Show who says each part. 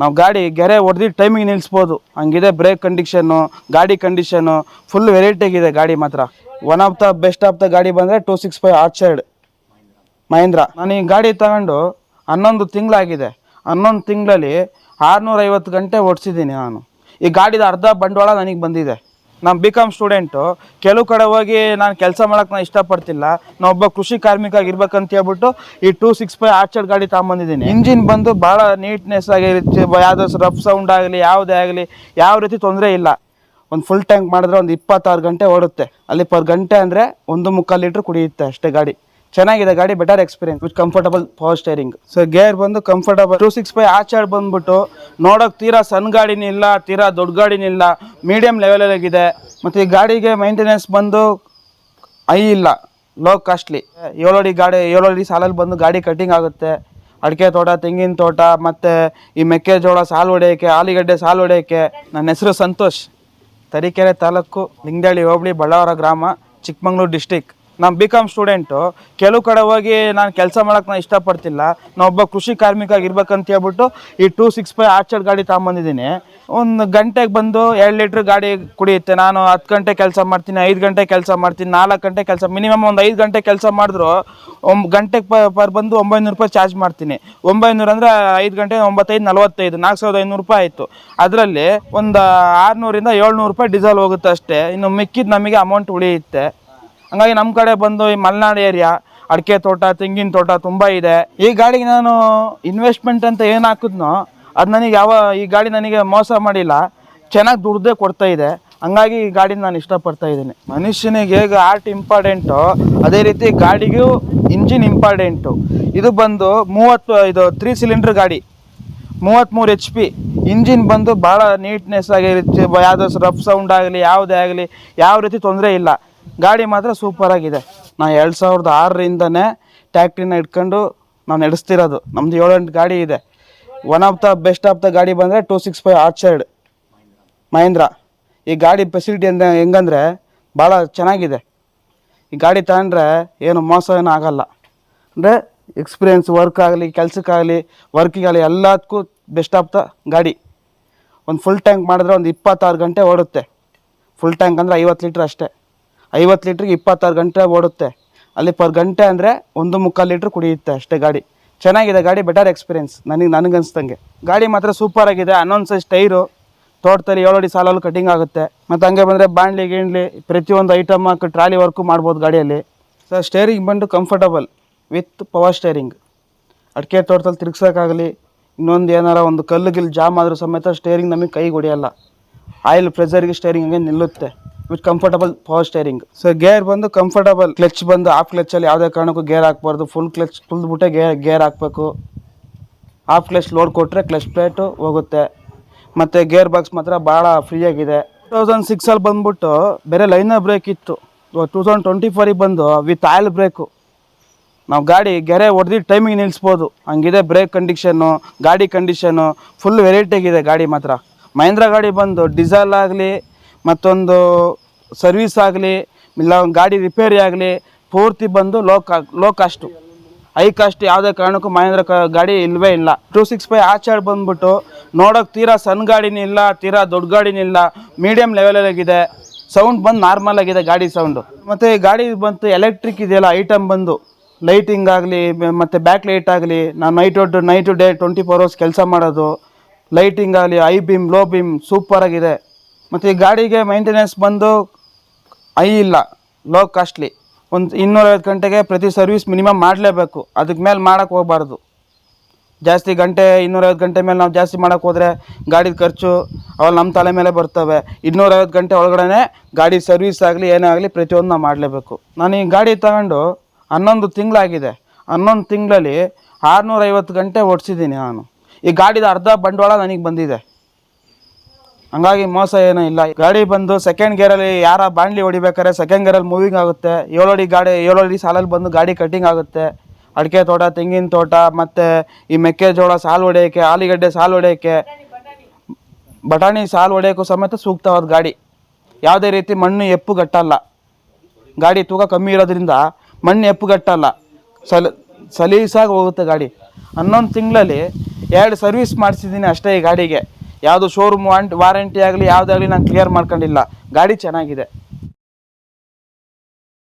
Speaker 1: ನಾವು ಗಾಡಿ ಗೆರೆ ಹೊಡೆದಿದ್ದ ಟೈಮಿಗೆ ನಿಲ್ಲಿಸ್ಬೋದು ಹಂಗಿದೆ ಬ್ರೇಕ್ ಕಂಡೀಷನ್ನು ಗಾಡಿ ಕಂಡೀಷನ್ನು ಫುಲ್ ವೆರೈಟಿಯಾಗಿದೆ ಗಾಡಿ ಮಾತ್ರ. One of the best of the ಗಾಡಿ ಬಂದರೆ two six five orchard Mahindra. ನಾನು ಈ ಗಾಡಿ ತಗೊಂಡು ಹನ್ನೊಂದು ತಿಂಗಳಾಗಿದೆ. ಹನ್ನೊಂದು ತಿಂಗಳಲ್ಲಿ ಆರುನೂರೈವತ್ತು ಗಂಟೆ ಓಡಿಸಿದ್ದೀನಿ ನಾನು. ಈ ಗಾಡಿದ ಅರ್ಧ ಬಂಡವಾಳ ನನಗೆ ಬಂದಿದೆ. ನಾನು ಬಿ ಕಾಮ್ ಸ್ಟೂಡೆಂಟು ಕೆಲವು ಕಡೆ ಹೋಗಿ ನಾನು ಕೆಲಸ ಮಾಡೋಕೆ ನಾನು ಇಷ್ಟಪಡ್ತಿಲ್ಲ. ನಾನು ಒಬ್ಬ ಕೃಷಿ ಕಾರ್ಮಿಕ ಆಗಿರ್ಬೇಕಂತ ಹೇಳ್ಬಿಟ್ಟು ಈ ಟೂ ಸಿಕ್ಸ್ ಫೈವ್ ಆರ್ಚರ್ಡ್ ಗಾಡಿ ತಗೊಂಬಂದಿದ್ದೀನಿ. ಇಂಜಿನ್ ಬಂದು ಭಾಳ ನೀಟ್ನೆಸ್ ಆಗಿರುತ್ತೆ ಯಾವುದೋ ರಫ್ ಸೌಂಡ್ ಆಗಲಿ, ಯಾವುದೇ ಆಗಲಿ, ಯಾವ ರೀತಿ ತೊಂದರೆ ಇಲ್ಲ. ಒಂದು ಫುಲ್ ಟ್ಯಾಂಕ್ ಮಾಡಿದ್ರೆ ಒಂದು ಇಪ್ಪತ್ತಾರು ಗಂಟೆ ಓಡುತ್ತೆ. ಅಲ್ಲಿ ಪರ್ ಗಂಟೆ ಅಂದರೆ ಒಂದು ಮುಕ್ಕಾಲು ಲೀಟ್ರ್ ಕುಡಿಯುತ್ತೆ ಅಷ್ಟೇ ಗಾಡಿ. ಚೆನ್ನಾಗಿದೆ ಗಾಡಿ better experience with comfortable power steering so gear ಬಂದು comfortable two six five orchard ಬಂದ್ಬಿಟ್ಟು ನೋಡೋಕೆ ತೀರಾ ಸಣ್ಣ ಗಾಡಿನಿಲ್ಲ ಇಲ್ಲ, ತೀರಾ ದೊಡ್ಡ ಗಾಡಿನಿಲ್ಲ ಮೀಡಿಯಂ ಲೆವೆಲಲ್ಲಿದೆ ಮತ್ತು ಈ ಗಾಡಿಗೆ ಮೈಂಟೆನೆನ್ಸ್ ಬಂದು ಐ ಇಲ್ಲ ಲೋ ಕಾಸ್ಟ್ಲಿ ಏಳೋಡಿ ಗಾಡಿ ಏಳೋಡಿ ಸಾಲಲ್ಲಿ ಬಂದು ಗಾಡಿ ಕಟ್ಟಿಂಗ್ ಆಗುತ್ತೆ. ಅಡಿಕೆ ತೋಟ, ತೆಂಗಿನ ತೋಟ, ಮತ್ತು ಈ ಮೆಕ್ಕೆಜೋಳ ಸಾಲು ಹೊಡೆಯೋಕ್ಕೆ, ಆಲೂಗಡ್ಡೆ ಸಾಲು ಹೊಡೆಯೋಕ್ಕೆ. ನನ್ನ ಹೆಸರು ಸಂತೋಷ್. ತರೀಕೆರೆ ತಾಲೂಕು ಲಿಂಗದಳ್ಳಿ ಹೋಬಳಿ, ಬಳ್ಳಾವರ ಗ್ರಾಮ, ಚಿಕ್ಕಮಂಗ್ಳೂರು ಡಿಸ್ಟಿಕ್ ನಾನು ಬಿ ಕಾಮ್ ಸ್ಟೂಡೆಂಟು ಕೆಲವು ಕಡೆ ಹೋಗಿ ನಾನು ಕೆಲಸ ಮಾಡೋಕೆ ನಾನು ಇಷ್ಟಪಡ್ತಿಲ್ಲ. ನಾನು ಒಬ್ಬ ಕೃಷಿ ಕಾರ್ಮಿಕ ಆಗಿರ್ಬೇಕಂತ ಹೇಳ್ಬಿಟ್ಟು ಈ ಟೂ ಸಿಕ್ಸ್ ಫೈವ್ ಆರ್ಚರ್ ಗಾಡಿ ತಗೊಂಬಂದಿದ್ದೀನಿ. ಒಂದು ಗಂಟೆಗೆ ಬಂದು ಎರಡು ಲೀಟ್ರ್ ಗಾಡಿ ಕುಡಿಯುತ್ತೆ. ನಾನು ಹತ್ತು ಗಂಟೆ ಕೆಲಸ ಮಾಡ್ತೀನಿ, ಐದು ಗಂಟೆ ಕೆಲಸ ಮಾಡ್ತೀನಿ, ನಾಲ್ಕು ಗಂಟೆ ಕೆಲಸ ಮಿನಿಮಮ್ ಒಂದು ಐದು ಗಂಟೆ ಕೆಲಸ ಮಾಡಿದ್ರು ಒಂದು ಗಂಟೆಗೆ ಪರ್ ಬಂದು ಒಂಬೈನೂರು ರೂಪಾಯಿ ಚಾರ್ಜ್ ಮಾಡ್ತೀನಿ. ಒಂಬೈನೂರು ಅಂದರೆ ಐದು ಗಂಟೆ ಒಂಬತ್ತೈದು ನಲ್ವತ್ತೈದು, ನಾಲ್ಕು ಸಾವಿರದ ಐನೂರು ರೂಪಾಯಿ ಆಯಿತು. ಅದರಲ್ಲಿ ಒಂದು ಆರುನೂರಿಂದ ಏಳ್ನೂರು ರೂಪಾಯಿ ಡೀಸೆಲ್ ಹೋಗುತ್ತೆ ಅಷ್ಟೇ. ಇನ್ನು ಮಿಕ್ಕಿದ್ದು ನಮಗೆ ಅಮೌಂಟ್ ಉಳಿಯುತ್ತೆ. ಹಂಗಾಗಿ ನಮ್ಮ ಕಡೆ ಬಂದು ಈ ಮಲೆನಾಡು ಏರಿಯಾ, ಅಡಿಕೆ ತೋಟ, ತೆಂಗಿನ ತೋಟ ತುಂಬ ಇದೆ. ಈ ಗಾಡಿಗೆ ನಾನು ಇನ್ವೆಸ್ಟ್ಮೆಂಟ್ ಅಂತ ಏನು ಹಾಕಿದ್ನೋ, ಅದು ನನಗೆ ಯಾವ, ಈ ಗಾಡಿ ನನಗೆ ಮೋಸ ಮಾಡಿಲ್ಲ. ಚೆನ್ನಾಗಿ ದುಡ್ದೇ ಕೊಡ್ತಾ ಇದೆ. ಹಂಗಾಗಿ ಈ ಗಾಡಿನ ನಾನು ಇಷ್ಟಪಡ್ತಾ ಇದ್ದೀನಿ. ಮನುಷ್ಯನಿಗೆ ಹೇಗೆ ಆರ್ಟ್ ಇಂಪಾರ್ಟೆಂಟು ಅದೇ ರೀತಿ ಗಾಡಿಗೂ ಇಂಜಿನ್ ಇಂಪಾರ್ಟೆಂಟು ಇದು ಬಂದು ಮೂವತ್ತು, ಇದು ತ್ರೀ ಸಿಲಿಂಡ್ರ್ ಗಾಡಿ ಮೂವತ್ತ್ಮೂರು ಎಚ್ ಪಿ ಇಂಜಿನ್ ಬಂದು ಭಾಳ ನೀಟ್ನೆಸ್ ಆಗಿರುತ್ತೆ ಯಾವುದೋ ರಫ್ ಸೌಂಡ್ ಆಗಲಿ, ಯಾವುದೇ ಆಗಲಿ, ಯಾವ ರೀತಿ ತೊಂದರೆ ಇಲ್ಲ. ಗಾಡಿ ಮಾತ್ರ ಸೂಪರಾಗಿದೆ ನಾನು ಎರಡು ಸಾವಿರದ ಆರರಿಂದನೇ ಟ್ಯಾಕ್ಟ್ರಿನ ಇಟ್ಕೊಂಡು ನಾನು ನಡೆಸ್ತಿರೋದು. ನಮ್ಮದು ಏಳೆಂಟು ಗಾಡಿ ಇದೆ. One of the best of the ಗಾಡಿ ಬಂದರೆ two six five orchard Mahindra. ಈ ಗಾಡಿ ಫೆಸಿಲಿಟಿ ಅಂದ ಹೆಂಗಂದರೆ ಭಾಳ ಚೆನ್ನಾಗಿದೆ. ಈ ಗಾಡಿ ತಗೊಂಡ್ರೆ ಏನು ಮೋಸ ಏನೂ ಆಗೋಲ್ಲ. ಅಂದರೆ ಎಕ್ಸ್ಪೀರಿಯೆನ್ಸ್ ವರ್ಕ್ ಆಗಲಿ, ಕೆಲಸಕ್ಕಾಗಲಿ ವರ್ಕಿಗಾಗಲಿ ಎಲ್ಲದಕ್ಕೂ ಬೆಸ್ಟ್ ಆಫ್ ದ ಗಾಡಿ. ಒಂದು ಫುಲ್ ಟ್ಯಾಂಕ್ ಮಾಡಿದ್ರೆ ಒಂದು ಇಪ್ಪತ್ತಾರು ಗಂಟೆ ಓಡುತ್ತೆ. ಫುಲ್ ಟ್ಯಾಂಕ್ ಅಂದರೆ ಐವತ್ತು ಲೀಟ್ರ್ ಅಷ್ಟೇ. ಐವತ್ತು ಲೀಟ್ರಿಗೆ ಇಪ್ಪತ್ತಾರು ಗಂಟೆ ಓಡುತ್ತೆ. ಅಲ್ಲಿ ಪರ್ ಗಂಟೆ ಅಂದರೆ ಒಂದು ಮುಕ್ಕಾಲು ಲೀಟ್ರ್ ಕುಡಿಯುತ್ತೆ ಅಷ್ಟೇ ಗಾಡಿ. ಚೆನ್ನಾಗಿದೆ ಗಾಡಿ ಬೆಟರ್ ಎಕ್ಸ್ಪೀರಿಯೆನ್ಸ್ ನನಗೆ ನನಗನ್ಸ್ದಂಗೆ ಗಾಡಿ ಮಾತ್ರ ಸೂಪರ್ ಆಗಿದೆ ಹನ್ನೊಂದು ಸೈಜ್ ಟೈರು. ತೋಟದಲ್ಲಿ ಏಳಡಿ ಸಾಲಲ್ಲಿ ಕಟಿಂಗ್ ಆಗುತ್ತೆ. ಮತ್ತು ಹಂಗೆ ಬಂದರೆ ಬಾಣ್ಲಿ, ಗಿಣ್ಲಿ, ಪ್ರತಿಯೊಂದು ಐಟಮ್ ಹಾಕಿ ಟ್ರಾಲಿ ವರ್ಕು ಮಾಡ್ಬೋದು ಗಾಡಿಯಲ್ಲಿ. ಸರ್ ಸ್ಟೇರಿಂಗ್ ಬಂದು ಕಂಫರ್ಟಬಲ್ ವಿತ್ ಪವರ್ ಸ್ಟೇರಿಂಗ್ ಅಡಿಕೆ ತೋಟದಲ್ಲಿ ತಿರ್ಗ್ಸೋಕ್ಕಾಗಲಿ, ಇನ್ನೊಂದು ಏನಾರ ಒಂದು ಕಲ್ಲು ಗಿಲ್ ಜಾಮ್ ಆದರೂ ಸಮೇತ ಸ್ಟೇರಿಂಗ್ ನಮಗೆ ಕೈಗೆ ಹೊಡೆಯಲ್ಲ. ಆಯಿಲ್ ಪ್ರೆಷರಿಗೆ ಸ್ಟೇರಿಂಗ್ ಹಂಗೆ ನಿಲ್ಲುತ್ತೆ. With comfortable power steering. So gear ಬಂದು ಕಂಫರ್ಟಬಲ್ ಕ್ಲಚ್ ಬಂದು ಆಫ್ ಕ್ಲಚ್ ಅಲ್ಲಿ ಯಾವುದೇ ಕಾರಣಕ್ಕೂ ಗೇರ್ ಹಾಕ್ಬಾರ್ದು. ಫುಲ್ ಕ್ಲಚ್ ತುಲ್ದ್ಬಿಟ್ಟೆ ಗೇರ್ ಗೇರ್ ಹಾಕ್ಬೇಕು. ಹಾಫ್ ಕ್ಲಚ್ ಲೋಡ್ ಕೊಟ್ಟರೆ ಕ್ಲಚ್ ಪ್ಲೇಟು ಹೋಗುತ್ತೆ. ಮತ್ತು ಗೇರ್ ಬಾಕ್ಸ್ ಮಾತ್ರ ಭಾಳ ಫ್ರೀಯಾಗಿದೆ ಟೂ ತೌಸಂಡ್ ಸಿಕ್ಸಲ್ಲಿ ಬಂದ್ಬಿಟ್ಟು ಬೇರೆ ಲೈನರ್ ಬ್ರೇಕ್ ಇತ್ತು. ಟೂ ತೌಸಂಡ್ ಟ್ವೆಂಟಿ ಫೋರಿಗೆ ಬಂದು ವಿತ್ ಆಯಿಲ್ ಬ್ರೇಕು ನಾವು ಗಾಡಿ ಗೆರೆ ಹೊಡೆದು ಟೈಮಿಗೆ ನಿಲ್ಲಿಸ್ಬೋದು ಹಂಗಿದೆ ಬ್ರೇಕ್ ಕಂಡೀಷನ್ನು ಗಾಡಿ ಕಂಡೀಷನ್ನು ಫುಲ್ ವೆರೈಟಿಯಾಗಿದೆ ಗಾಡಿ ಮಾತ್ರ. ಮಹೇಂದ್ರ ಗಾಡಿ ಬಂದು ಡೀಸೆಲ್ ಆಗಲಿ ಮತ್ತೊಂದು ಸರ್ವಿಸ್ ಆಗಲಿ, ಇಲ್ಲ ಒಂದು ಗಾಡಿ ರಿಪೇರಿ ಆಗಲಿ, ಪೂರ್ತಿ ಬಂದು ಲೋ ಕಾ ಲೋ ಕಾಸ್ಟು ಹೈ ಕಾಸ್ಟ್ ಯಾವುದೇ ಕಾರಣಕ್ಕೂ ಮಹೇಂದ್ರ ಕ, ಗಾಡಿ ಇಲ್ಲವೇ ಇಲ್ಲ. ಟೂ ಸಿಕ್ಸ್ ಫೈವ್ ಆಚಾರ್ ಬಂದ್ಬಿಟ್ಟು ನೋಡೋಕೆ ತೀರಾ ಸಣ್ಣ ಗಾಡಿನಿಲ್ಲ ಇಲ್ಲ, ತೀರಾ ದೊಡ್ಡ ಗಾಡಿನಿಲ್ಲ ಇಲ್ಲ ಮೀಡಿಯಮ್ ಲೆವೆಲಲ್ಲಿದೆ ಸೌಂಡ್ ಬಂದು ನಾರ್ಮಲ್ ಆಗಿದೆ ಗಾಡಿ ಸೌಂಡು ಮತ್ತು ಗಾಡಿ ಬಂತು ಎಲೆಕ್ಟ್ರಿಕ್ ಇದೆಯಲ್ಲ ಐಟಮ್ ಬಂದು. ಲೈಟಿಂಗ್ ಆಗಲಿ ಮತ್ತು ಬ್ಯಾಕ್ ಲೈಟ್ ಆಗಲಿ, ನಾನು night to day twenty four hours ಕೆಲಸ ಮಾಡೋದು. ಲೈಟಿಂಗ್ ಆಗಲಿ ಐ ಬೀಮ್ ಲೋ ಬೀಮ್ ಸೂಪರಾಗಿದೆ ಮತ್ತು ಈ ಗಾಡಿಗೆ ಮೈಂಟೆನೆನ್ಸ್ ಬಂದು ಐ ಇಲ್ಲ ಲೋ ಕಾಸ್ಟ್ಲಿ ಒಂದು ಇನ್ನೂರೈವತ್ತು ಗಂಟೆಗೆ ಪ್ರತಿ ಸರ್ವಿಸ್ ಮಿನಿಮಮ್ ಮಾಡಲೇಬೇಕು. ಅದಕ್ಕೆ ಮೇಲೆ ಮಾಡೋಕ್ಕೆ ಹೋಗಬಾರ್ದು. ಜಾಸ್ತಿ ಗಂಟೆ, ಇನ್ನೂರೈವತ್ತು ಗಂಟೆ ಮೇಲೆ ನಾವು ಜಾಸ್ತಿ ಮಾಡೋಕ್ಕೆ ಹೋದರೆ ಗಾಡಿದ ಖರ್ಚು ಅವಾಗ ನಮ್ಮ ತಲೆ ಮೇಲೆ ಬರ್ತವೆ. ಇನ್ನೂರೈವತ್ತು ಗಂಟೆ ಒಳಗಡೆ ಗಾಡಿ ಸರ್ವಿಸ್ ಆಗಲಿ, ಏನೇ ಆಗಲಿ ಪ್ರತಿಯೊಂದು ನಾವು ಮಾಡಲೇಬೇಕು. ನಾನು ಈ ಗಾಡಿ ತಗೊಂಡು ಹನ್ನೊಂದು ತಿಂಗಳಾಗಿದೆ. ಹನ್ನೊಂದು ತಿಂಗಳಲ್ಲಿ ಆರುನೂರೈವತ್ತು ಗಂಟೆ ಓಡಿಸಿದ್ದೀನಿ ನಾನು. ಈ ಗಾಡಿದ ಅರ್ಧ ಬಂಡವಾಳ ನನಗೆ ಬಂದಿದೆ. ಹಂಗಾಗಿ ಮೋಸ ಏನೂ ಇಲ್ಲ. ಗಾಡಿ ಬಂದು ಸೆಕೆಂಡ್ ಗೇರಲ್ಲಿ ಯಾರ ಬಾಂಡ್ಲಿ ಹೊಡಿಬೇಕಾರೆ ಸೆಕೆಂಡ್ ಗೇರಲ್ಲಿ ಮೂವಿಂಗ್ ಆಗುತ್ತೆ. ಏಳೋಡಿ ಗಾಡಿ, ಏಳೋಡಿ ಸಾಲಲ್ಲಿ ಬಂದು ಗಾಡಿ ಕಟ್ಟಿಂಗ್ ಆಗುತ್ತೆ. ಅಡಿಕೆ ತೋಟ, ತೆಂಗಿನ ತೋಟ, ಮತ್ತು ಈ ಮೆಕ್ಕೆಜೋಳ ಸಾಲು ಹೊಡೆಯೋಕ್ಕೆ, ಆಲೂಗಡ್ಡೆ ಸಾಲು ಹೊಡೆಯೋಕ್ಕೆ, ಬಟಾಣಿ ಸಾಲು ಹೊಡೆಯೋಕ್ಕೂ ಸಮೇತ ಸೂಕ್ತವಾದ ಗಾಡಿ. ಯಾವುದೇ ರೀತಿ ಮಣ್ಣು ಎಪ್ಪು ಗಟ್ಟಲ್ಲ. ಗಾಡಿ ತೂಕ ಕಮ್ಮಿ ಇರೋದ್ರಿಂದ ಮಣ್ಣು ಎಪ್ಪು ಗಟ್ಟಲ್ಲ. ಸಲ, ಸಲೀಸಾಗಿ ಹೋಗುತ್ತೆ ಗಾಡಿ. ಹನ್ನೊಂದು ತಿಂಗಳಲ್ಲಿ ಎರಡು ಸರ್ವಿಸ್ ಮಾಡಿಸಿದ್ದೀನಿ ಅಷ್ಟೇ ಈ ಗಾಡಿಗೆ. ಯಾವುದು ಶೋರೂಮ್ ವಾರಂಟಿ ಆಗಲಿ ಯಾವುದಾಗಲಿ ನಾನು ಕ್ಲಿಯರ್ ಮಾಡ್ಕೊಂಡಿಲ್ಲ. ಗಾಡಿ ಚೆನ್ನಾಗಿದೆ.